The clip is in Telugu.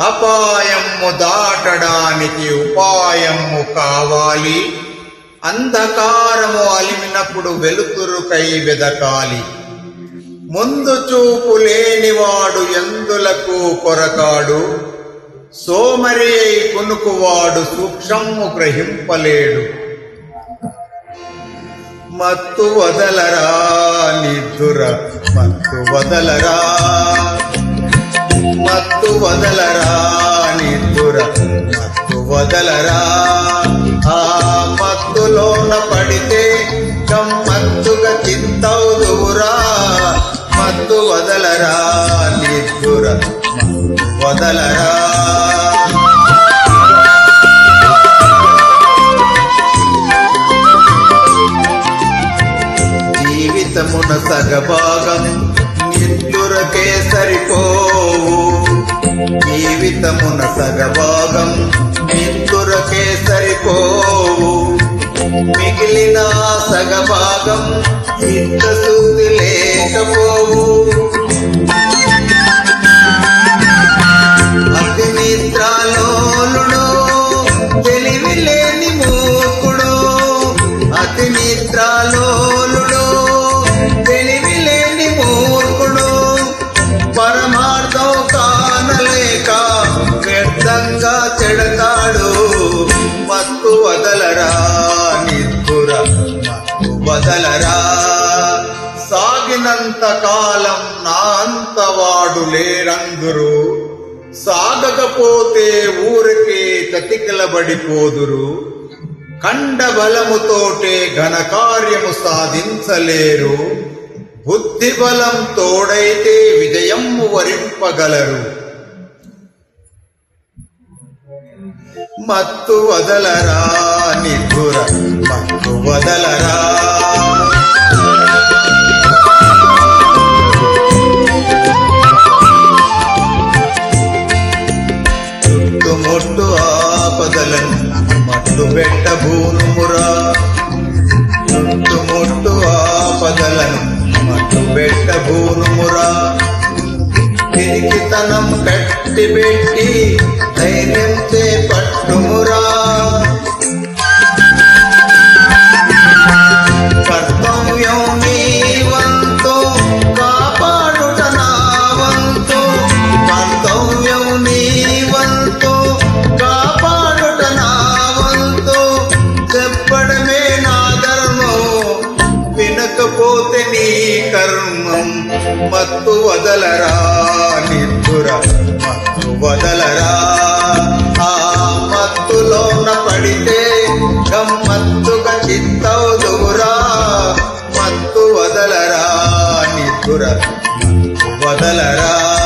అపాయము దాటడానికి ఉపాయము కావాలి. అంధకారము అలిమినప్పుడు వెలుతురుకై వెదకాలి. ముందు చూపు లేనివాడు ఎందులకు కొరకాడు? సోమరి అయి సూక్ష్మము గ్రహింపలేడు. మత్తు వదలరా నిధుర మత్తు వదలరా. మత్తు వదలరా నిద్దుర మత్తు వదలరా. ఆ మత్తులోన పడితే గమ్మత్తుగా చింతవుదురా మత్తు వదలరా నిద్దుర వదలరా. జీవితమున సగభాగం నిద్దురకే సరిపో జీవితమున సగభాగం నిద్దురకే సరిపోవు. మిగిలిన సగభాగం చిత్తశుద్ధి లేకపోవు. అతి నిద్రాలోలుడు తెలివి లేని మూకుడు. అతి నిద్రాలోలుడు తెలివి లేని పరమార్థం కానలేక వ్యర్థంగా చెడతాడు మత్తు వదలరా నిద్దుర మత్తు వదలరా. సాగినంత కాలం నా అంతవాడు లేరందురు. సాగకపోతే ఊరికే కతికిలబడిపోదురు కండ బలముతోటే ఘనకార్యము సాధించలేరు. బుద్ధి బలం తోడైతే విజయము వరింపగలరు. మత్తు వదలరా నిధుర మత్తు వదలరా. చుట్టుముట్టు ఆపదలను మట్టు పెట్ట భూమురా చుట్టుముట్టు ఆపదలను మట్టు పెట్ట తిరిగితనం కట్టి పెట్టి ధైర్యం పట్టుమురా. కర్తవ్యం నీ వంతు కాపాడుట నా వంతు. కర్తవ్యం నీ వంతు కాపాడుట నా వంతు. చెప్పడమే నా ధర్మం వినకపోతే నీ కర్మం మత్తు వదలరా వదలరా.